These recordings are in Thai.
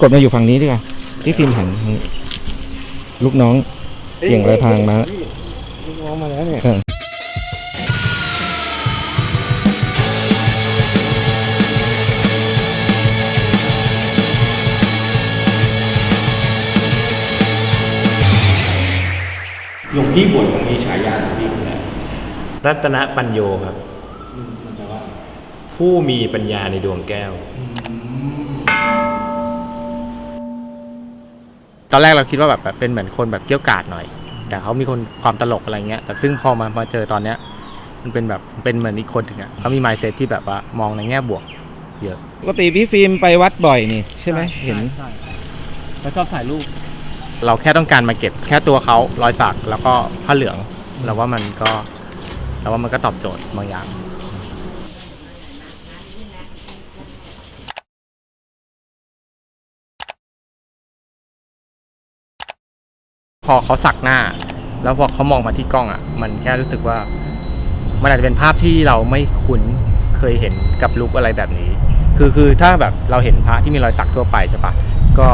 กดมาอยู่ฝั่งนี้ดีกว่าที่ฟิล์มหันทางนี้ลูกน้องเก่งไรพรางมาลูกน้องมาแล้วเนี่ย เออหลวงพี่บวชของมีฉายาหลวงพี่คืออะไรรัตนปัญโยครับ มันแปลว่า ผู้มีปัญญาในดวงแก้ว ตอนแรกเราคิดว่าแบบแบบเป็นเหมือนคนแบบเกี้ยวกาดหน่อย แต่เขามีคนความตลกอะไรเงี้ยแต่ซึ่งพอมามาเจอตอนเนี้ย มันเป็นแบบเป็นเหมือนอีกคนถึงอะเขามีมายเซตที่แบบว่ามองในแง่บวก เยอะปกติพี่ฟิล์มไปวัดบ่อยนี่ใช่ไหมเห็นแล้วชอบถ่ายรูป เราแค่ต้องการมาเก็บแค่ตัวเขารอยสักแล้วก็ผ้าเหลืองเราว่ามันก็เราว่ามันก็ตอบโจทย์บางอย่าง พอเขาสักหน้า แล้วพอเขามองมาที่กล้องอะ มันแค่รู้สึกว่า มันอาจจะเป็นภาพที่เราไม่คุ้นเคยเห็นกับลุกอะไรแบบนี้ คือคือถ้าแบบเราเห็นพระที่มีรอยสักทั่วไปใช่ปะก็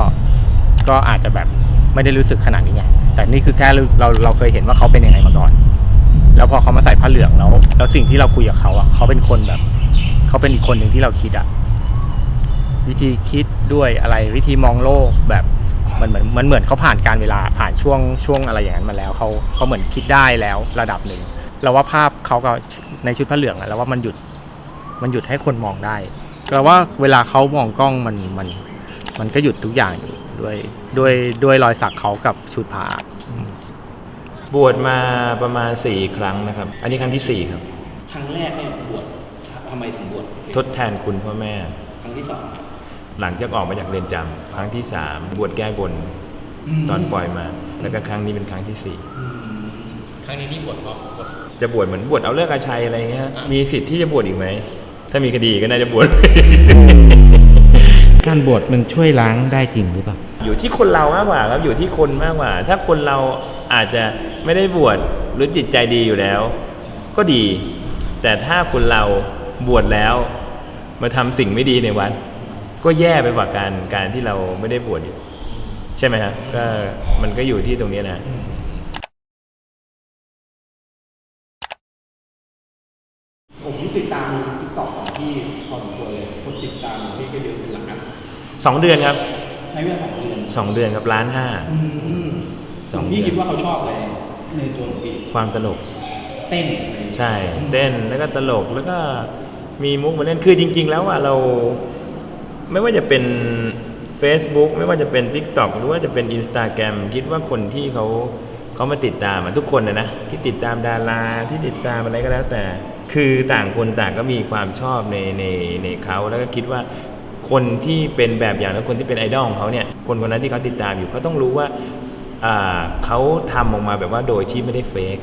ก็อาจจะแบบไม่ได้รู้สึกขนาดนี้ไงแต่นี่คือแค่เราเราเราเคยเห็นว่าเขาเป็นยังไงมาก่อน แล้วพอเขามาใส่ผ้าเหลืองแล้วแล้วสิ่งที่เราคุยกับเขาอะเขาเป็นคนแบบเขาเป็นอีกคนหนึ่งที่เราคิดอะวิธีคิดด้วยอะไรวิธีมองโลกแบบ มันเหมือนมันเหมือนเขาผ่านการเวลาผ่านช่วงช่วงอะไรอย่างนั้นมาแล้วเขาเขาเหมือนคิดได้แล้วระดับหนึ่งเราว่าภาพเขากับในชุดผ้าเหลืองอะเราว่ามันหยุดมันหยุดให้คนมองได้เราว่าเวลาเขามองกล้องมันมันมันก็หยุดทุกอย่างอยู่ด้วยด้วยด้วยรอยสักเขากับชุดผ้าบวชมาประมาณ 4 ครั้งนะครับ อันนี้ครั้งที่ 4 ครับ ครั้งแรกเนี่ยบวชทำไมถึงบวชทดแทนคุณพ่อแม่ ครั้งที่สอง หลังจากออกมาจากเรือนจำครั้งที่3บวชแก้บนตอนปล่อยมา แล้วก็ครั้งนี้เป็นครั้งที่ครั้งนี้นี่บวชเพราะบวช4จะบวชเหมือนบวชเอาเลิกษ์อาชัยอะไรเงี้ยมีสิทธิ์ที่จะบวชอีกไหม ถ้ามีคดีก็น่าจะบวช การบวชมันช่วยล้างได้จริงหรือเปล่า อยู่ที่คนเรามากกว่าครับอยู่ที่คนมากกว่า ถ้าคนเราอาจจะไม่ได้บวชหรือจิตใจดีอยู่แล้ว ก็ดี แต่ถ้าคนเราบวชแล้ว มาทำสิ่งไม่ดีในวัด ก็แย่ไปกว่าการการที่เราไม่ได้บวชอีกใช่ไหมครับก็มันก็อยู่ที่ตรงนี้นะผมติดตามทิกตอกของพี่พอสมควรเลยคนติดตามของพี่ก็เยอะเป็นหลักนะสองเดือนครับ ใช้เวลาสองเดือนสองเดือนครับล้านห้าสองเดือนพี่คิดว่าเขาชอบอะไรในตัวของพี่ความตลก เต้นอะไรอย่างเงี้ยใช่ เต้นแล้วก็ตลกแล้วก็มีมุกมาเล่นคือจริง ๆ แล้วอะเรา ไม่ว่าจะเป็น Facebook ไม่ว่าจะเป็น TikTok หรือว่าจะเป็น Instagram คิดว่าคนที่เขาเขามาติดตามอะทุกคนนะนะที่ติดตามดาราที่ติดตามอะไรก็แล้วแต่ คือต่างคนต่างก็มีความชอบในในในเขาแล้วก็คิดว่าคนที่เป็นแบบอย่างและคนที่เป็นไอดอลของเขาเนี่ยคนคนนั้นที่เขาติดตามอยู่เขาต้องรู้ว่าอ่าเขาทำออกมาแบบว่าโดยที่ไม่ได้เฟก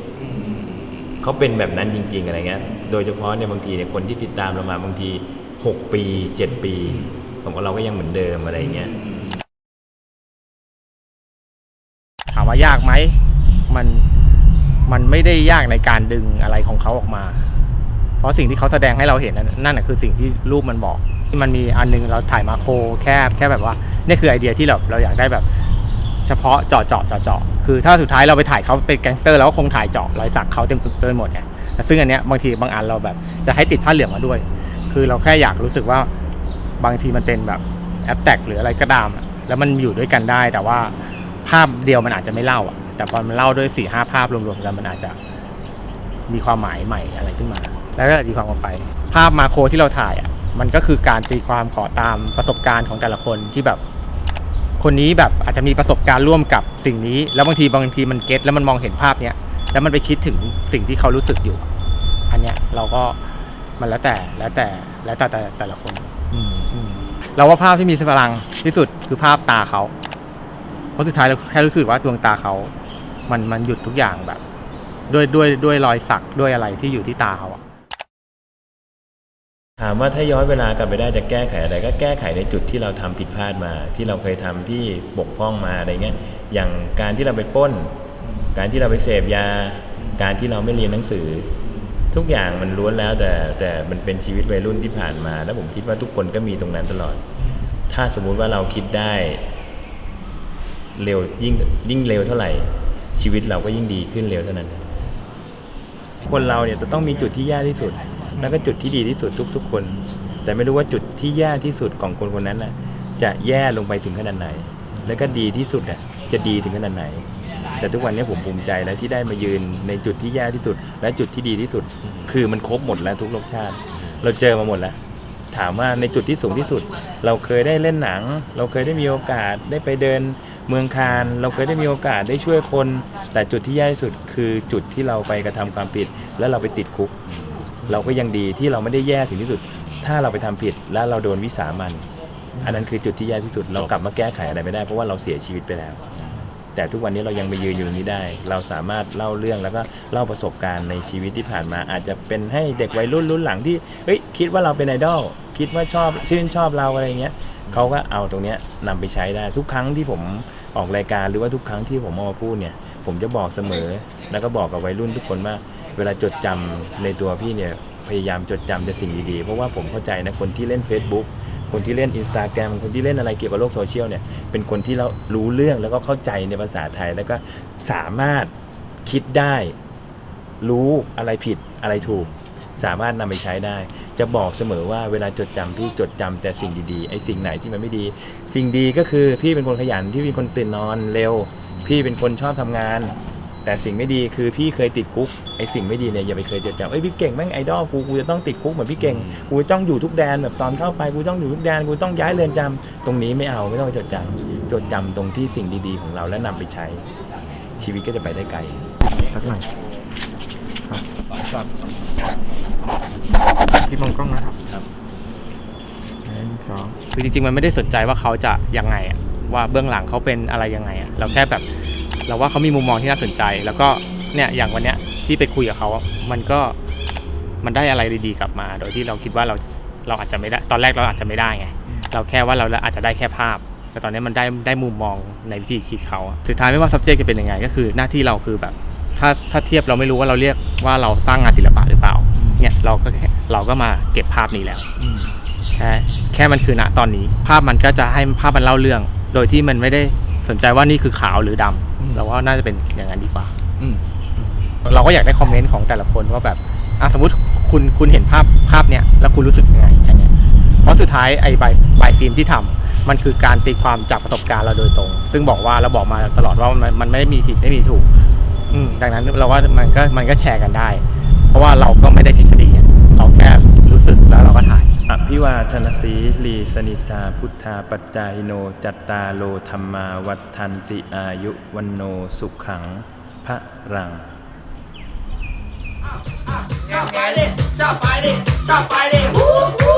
เขาเป็นแบบนั้นจริง ๆ อะไรเงี้ยโดยเฉพาะเนี่ยบางทีเนี่ยคนที่ติดตามเรามาบางที 6 ปี 7 ปี ผมว่าเราก็ยังเหมือนเดิมอะไรเงี้ย ถามว่ายากไหม มันมันไม่ได้ยากในการดึงอะไรของเขาออกมา เพราะสิ่งที่เขาแสดงให้เราเห็นนั่นนั่นนะคือสิ่งที่รูปมันบอก มันมีอันนึงเราถ่ายมาโครแคบแค่แบบว่านี่คือไอเดียที่เราเราอยากได้แบบ เฉพาะเจาะเจาะเจาะเจาะคือถ้าสุดท้ายเราไปถ่ายเขาเป็นแก๊งสเตอร์เราก็คงถ่ายเจาะรอยสักเขาเต็มเต็มหมดไงแต่ซึ่งอันเนี้ยบางทีบางอันเราแบบจะให้ติดผ้าเหลืองมาด้วย คือเราแค่อยากรู้สึกว่า บางทีมันเป็นแบบแอปแตกหรืออะไรก็ตามแล้วมันอยู่ด้วยกันได้ แต่ว่าภาพเดียวมันอาจจะไม่เล่าอะ แต่พอมันเล่าด้วยสี่ห้าภาพรวมๆกันมันอาจจะมีความหมายใหม่อะไรขึ้นมา แล้วก็ตีความออกไป ภาพมาโครที่เราถ่ายอะมันก็คือการตีความขอตามประสบการณ์ของแต่ละคนที่แบบ คนนี้แบบอาจจะมีประสบการณ์ร่วมกับสิ่งนี้ แล้วบางทีบางทีมันเก็ตแล้วมันมองเห็นภาพเนี้ยแล้วมันไปคิดถึงสิ่งที่เขารู้สึกอยู่ อันเนี้ยเราก็มันแล้วแต่แล้วแต่แล้วแต่แต่แต่ละคน เราว่าภาพที่มีพลังที่สุดคือภาพตาเขาเพราะสุดท้ายเราแค่รู้สึกว่าดวงตาเขา มันมันหยุดทุกอย่างแบบ ด้วยด้วยด้วยรอยสักด้วยอะไรที่อยู่ที่ตาเขาอะถามว่าถ้าย้อนเวลากลับไปได้จะแก้ไขอะไรก็แก้ไขในจุดที่เราทำผิดพลาดมา ที่เราเคยทำที่บกพร่องมาอะไรเงี้ยอย่างการที่เราไปป้น การที่เราไปเสพยา การที่เราไม่เรียนหนังสือ ทุกอย่างมันล้วนแล้วแต่แต่มันเป็นชีวิตวัยรุ่นที่ผ่านมา แล้วผมคิดว่าทุกคนก็มีตรงนั้นตลอด ถ้าสมมุติว่าเราคิดได้เร็วยิ่งยิ่งเร็วเท่าไหร่ ชีวิตเราก็ยิ่งดีขึ้นเร็วเท่านั้น คนเราเนี่ยจะต้องมีจุดที่แย่ที่สุด แล้วก็จุดที่ดีที่สุดทุก ๆ คน แต่ไม่รู้ว่าจุดที่แย่ที่สุดของคนคนนั้นน่ะจะแย่ลงไปถึงขนาดไหน แล้วก็ดีที่สุดอะจะดีถึงขนาดไหน แต่ทุกวันนี้ผมภูมิใจแล้วที่ได้มายืนในจุดที่แย่ที่สุด และจุดที่ดีที่สุด คือมันครบหมดแล้วทุกรสชาติ เราเจอมาหมดแล้ว ถามว่าในจุดที่สูงที่สุด เราเคยได้เล่นหนัง เราเคยได้มีโอกาสได้ไปเดินเมืองคานเราเคยได้มีโอกาสได้ช่วยคน แต่จุดที่แย่ที่สุดคือจุดที่เราไปกระทำความผิด แล้วเราไปติดคุก เราก็ยังดีที่เราไม่ได้แย่ถึงที่สุด ถ้าเราไปทำผิดแล้วเราโดนวิสามันอันนั้นคือจุดที่แย่ที่สุดเรากลับมาแก้ไขอะไรไม่ได้เพราะว่าเราเสียชีวิตไปแล้ว แต่ทุกวันนี้เรายังมายืนอยู่ตรงนี้ได้ เราสามารถเล่าเรื่องแล้วก็เล่าประสบการณ์ในชีวิตที่ผ่านมา อาจจะเป็นให้เด็กวัยรุ่นรุ่นหลังที่เฮ้ยคิดว่าเราเป็นไอดอลคิดว่าชอบชื่นชอบเราอะไรเงี้ยเขาก็เอาตรงเนี้ยนำไปใช้ได้ทุกครั้งที่ผมออกรายการหรือว่าทุกครั้งที่ผมเอามาพูดเนี่ย ผมจะบอกเสมอ แล้วก็บอกกับวัยรุ่นทุกคนว่า เวลาจดจำในตัวพี่เนี่ยพยายามจดจำแต่สิ่งดีๆเพราะว่าผมเข้าใจนะคนที่เล่น Facebook คนที่เล่น Instagram คนที่เล่นอะไรเกี่ยวกับโลกโซเชียลเนี่ยเป็นคนที่เรารู้เรื่องแล้วก็เข้าใจในภาษาไทยแล้วก็สามารถคิดได้ รู้อะไรผิดอะไรถูก สามารถนำไปใช้ได้ จะบอกเสมอว่าเวลาจดจำพี่จดจำแต่สิ่งดีๆไอ้สิ่งไหนที่มันไม่ดี สิ่งดีก็คือพี่เป็นคนขยันพี่เป็นคนตื่นนอนเร็ว พี่เป็นคนชอบทำงาน แต่สิ่งไม่ดีคือพี่เคยติดคุกไอ้สิ่งไม่ดีเนี่ยอย่าไปเคยจดจำเอ้ยพี่เก่งแม่งไอดอลกูกูจะต้องติดคุกเหมือนพี่เก่งกูต้องอยู่ทุกแดนแบบตอนเข้าไปกูต้องอยู่ทุกแดนกูต้องย้ายเรือนจำตรงนี้ไม่เอาไม่ต้องไปจดจำจดจำตรงที่สิ่งดีๆของเราและนำไปใช้ ชีวิตก็จะไปได้ไกลสักหน่อยครับพี่มองกล้องนะครับครับหนึ่งสองคือจริงๆมันไม่ได้สนใจว่าเขาจะยังไงอะว่าเบื้องหลังเขาเป็นอะไรยังไงอะเราแค่แบบ เราว่าเขามีมุมมองที่น่าสนใจ แล้วก็เนี่ยอย่างวันเนี้ยที่ไปคุยกับเขาอะมันก็มันได้อะไรดีๆกลับมา โดยที่เราคิดว่าเราเราอาจจะไม่ได้ตอนแรกเราอาจจะไม่ได้ไงเราแค่ว่าเราอาจจะได้แค่ภาพ แต่ตอนนี้มันได้ได้มุมมองในวิธีคิดเขาอะสุดท้ายไม่ว่า subject จะเป็นยังไง ก็คือหน้าที่เราคือแบบ ถ้าถ้าเทียบเราไม่รู้ว่าเราเรียกว่าเราสร้างงานศิลปะหรือเปล่าเนี่ยเราก็แค่เราก็มาเก็บภาพนี้แล้วแค่แค่มันคือณตอนนี้ ภาพมันก็จะให้ภาพมันเล่าเรื่อง โดยที่มันไม่ได้สนใจว่านี่คือขาวหรือดำอืม เราว่าน่าจะเป็นอย่างนั้นดีกว่า อืมเราก็อยากได้คอมเมนต์ของแต่ละคนว่าแบบอะสมมติคุณคุณเห็นภาพภาพเนี้ยแล้วคุณรู้สึกยังไงอันเนี้ยเพราะสุดท้ายไอ้ใบใบฟิล์มที่ทำมันคือการตีความจากประสบการณ์เราโดยตรง ซึ่งบอกว่าเราบอกมาตลอดว่ามันมันไม่ได้มีผิดไม่มีถูก อืมดังนั้นเราว่ามันก็มันก็แชร์กันได้ เพราะว่าเราก็ไม่ได้ทฤษฎีอะเราแค่รู้สึกแล้วเราก็ถ่าย อภิวาทนาสีลีสนิจาพุทธาปัจจายิโนจัตตาโลธรรมาวัฏันติอายุวันโนสุขขังพระรังชอบไปดิชอบไปดิชอบไปดิ